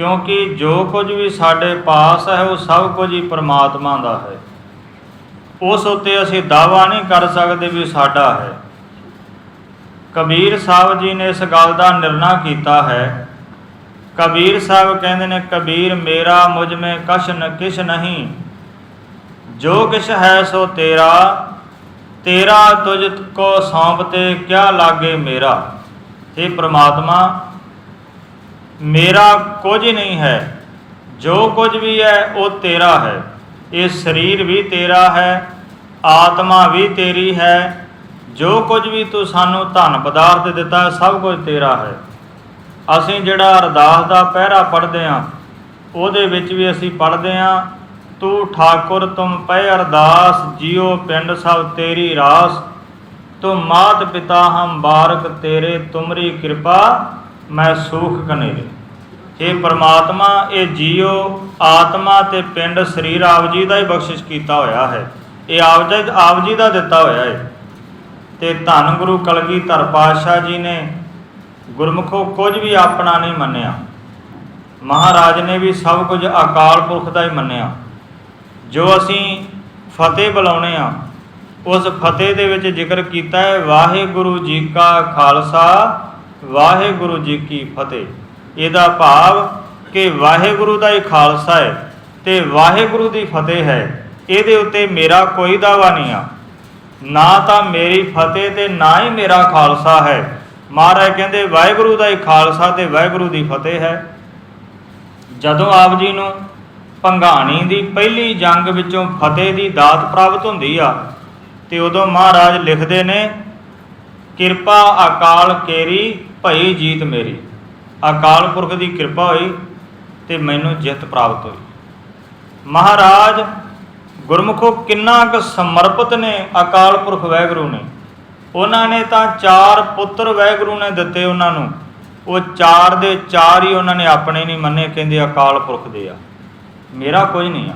ਕਿਉਂਕਿ ਜੋ ਕੁਝ ਵੀ ਸਾਡੇ ਪਾਸ ਹੈ, ਉਹ ਸਭ ਕੁਝ ਹੀ ਪ੍ਰਮਾਤਮਾ ਦਾ ਹੈ। ਉਸ ਉੱਤੇ ਅਸੀਂ ਦਾਵਾ ਨਹੀਂ ਕਰ ਸਕਦੇ ਵੀ ਸਾਡਾ ਹੈ। ਕਬੀਰ ਸਾਹਿਬ ਜੀ ਨੇ ਇਸ ਗੱਲ ਦਾ ਨਿਰਣਾ ਕੀਤਾ ਹੈ। ਕਬੀਰ ਸਾਹਿਬ ਕਹਿੰਦੇ ਨੇ, ਕਬੀਰ, ਮੇਰਾ ਮੁਝ ਮੇ ਕਛ ਨ ਕਿਛ ਨਹੀਂ। ਜੋ ਕਿਛ ਹੈ, ਸੋ ਤੇਰਾ। ਤੇਰਾ ਤੁਝ ਕੋ ਸੌਂਪ ਤੇ ਕਿਆ ਲਾਗੇ ਮੇਰਾ? ਇਹ ਪ੍ਰਮਾਤਮਾ ਮੇਰਾ ਕੁਝ ਨਹੀਂ ਹੈ, ਜੋ ਕੁਝ ਵੀ ਹੈ, ਉਹ ਤੇਰਾ ਹੈ। ਇਹ ਸਰੀਰ ਵੀ ਤੇਰਾ ਹੈ, ਆਤਮਾ ਵੀ ਤੇਰੀ ਹੈ। ਜੋ ਕੁਝ ਵੀ ਤੂੰ ਸਾਨੂੰ ਧਨ ਪਦਾਰਥ ਦਿੱਤਾ, ਸਭ ਕੁਝ ਤੇਰਾ ਹੈ। ਅਸੀਂ ਜਿਹੜਾ ਅਰਦਾਸ ਦਾ ਪਹਿਰਾ ਪੜ੍ਹਦੇ ਹਾਂ, ਉਹਦੇ ਵਿੱਚ ਵੀ ਅਸੀਂ ਪੜ੍ਹਦੇ ਹਾਂ, ਤੂੰ ਠਾਕੁਰ, ਤੁਮ ਪੈ ਅਰਦਾਸ ਜਿਉ ਪਿੰਡ ਸਭ ਤੇਰੀ ਰਾਸ। ਤੂੰ ਮਾਤ ਪਿਤਾ ਹਮ ਬਾਰਕ, ਤੇਰੇ ਤੁਮਰੀ ਕਿਰਪਾ ਮੈਂ ਸੂਖ ਕਨੇਰੇ ਇਹ ਪ੍ਰਮਾਤਮਾ, ਇਹ ਜੀਉ ਆਤਮਾ ਤੇ ਪਿੰਡ ਸਰੀਰ ਆਪ ਜੀ ਦਾ ਹੀ ਬਖਸ਼ਿਸ਼ ਕੀਤਾ ਹੋਇਆ ਹੈ। ਇਹ ਆਪ ਜੀ ਆਪ ਜੀ ਦਾ ਦਿੱਤਾ ਹੋਇਆ ਹੈ। ਤੇ ਧੰਨ ਗੁਰੂ ਕਲਗੀਧਰ ਪਾਤਸ਼ਾਹ ਜੀ ਨੇ ਗੁਰਮੁਖੋ ਕੁਝ ਵੀ ਆਪਣਾ ਨਹੀਂ ਮੰਨਿਆ। ਮਹਾਰਾਜ ਨੇ ਵੀ ਸਭ ਕੁਝ ਅਕਾਲ ਪੁਰਖ ਦਾ ਹੀ ਮੰਨਿਆ। ਜੋ ਅਸੀਂ ਫਤਿਹ ਬੁਲਾਉਣੇ ਆ, ਉਸ ਫਤਿਹ ਦੇ ਵਿੱਚ ਜ਼ਿਕਰ ਕੀਤਾ ਹੈ, ਵਾਹਿਗੁਰੂ ਜੀ ਕਾ ਖਾਲਸਾ ਵਾਹਿਗੁਰੂ ਜੀ ਕੀ ਫਤਿਹ। ਇਹਦਾ ਭਾਵ ਕਿ ਵਾਹਿਗੁਰੂ ਦਾ ਹੀ ਖਾਲਸਾ ਹੈ ਤੇ ਵਾਹਿਗੁਰੂ ਦੀ ਫਤਿਹ ਹੈ। ਇਹਦੇ ਉੱਤੇ ਮੇਰਾ ਕੋਈ ਦਾਵਾ ਨਹੀਂ ਆ। ਨਾ ਤਾਂ ਮੇਰੀ ਫਤਿਹ ਤੇ ਨਾ ਹੀ ਮੇਰਾ ਖਾਲਸਾ ਹੈ। ਮਹਾਰਾਜ ਕਹਿੰਦੇ, ਵਾਹਿਗੁਰੂ ਦਾ ਹੀ ਖਾਲਸਾ ਤੇ ਵਾਹਿਗੁਰੂ ਦੀ ਫਤਿਹ ਹੈ। ਜਦੋਂ ਆਪ ਜੀ ਨੂੰ ਭੰਗਾਣੀ ਦੀ ਪਹਿਲੀ ਜੰਗ ਵਿੱਚੋਂ ਫਤਿਹ ਦੀ ਦਾਤ ਪ੍ਰਾਪਤ ਹੁੰਦੀ ਆ, ਤੇ ਉਦੋਂ ਮਹਾਰਾਜ ਲਿਖਦੇ ਨੇ ਕਿਰਪਾ ਅਕਾਲ ਕੇਰੀ, ਭਈ ਜੀਤ ਮੇਰੀ। ਅਕਾਲ ਪੁਰਖ ਦੀ ਕਿਰਪਾ ਹੋਈ ਤੇ ਮੈਨੂੰ ਜਿੱਤ ਪ੍ਰਾਪਤ ਹੋਈ। ਮਹਾਰਾਜ, ਗੁਰਮੁਖੋ ਕਿੰਨਾ ਕੁ ਸਮਰਪਿਤ ਨੇ ਅਕਾਲ ਪੁਰਖ ਵਾਹਿਗੁਰੂ ਨੇ। ਉਹਨਾਂ ਨੇ ਤਾਂ ਚਾਰ ਪੁੱਤਰ ਵਾਹਿਗੁਰੂ ਨੇ ਦਿੱਤੇ ਉਹਨਾਂ ਨੂੰ। ਉਹ ਚਾਰ ਦੇ ਚਾਰ ਹੀ ਉਹਨਾਂ ਨੇ ਆਪਣੇ ਨਹੀਂ ਮੰਨੇ, ਕਹਿੰਦੇ ਅਕਾਲ ਪੁਰਖ ਦੇ ਆ। ਮੇਰਾ ਕੁਝ ਨਹੀਂ ਆ।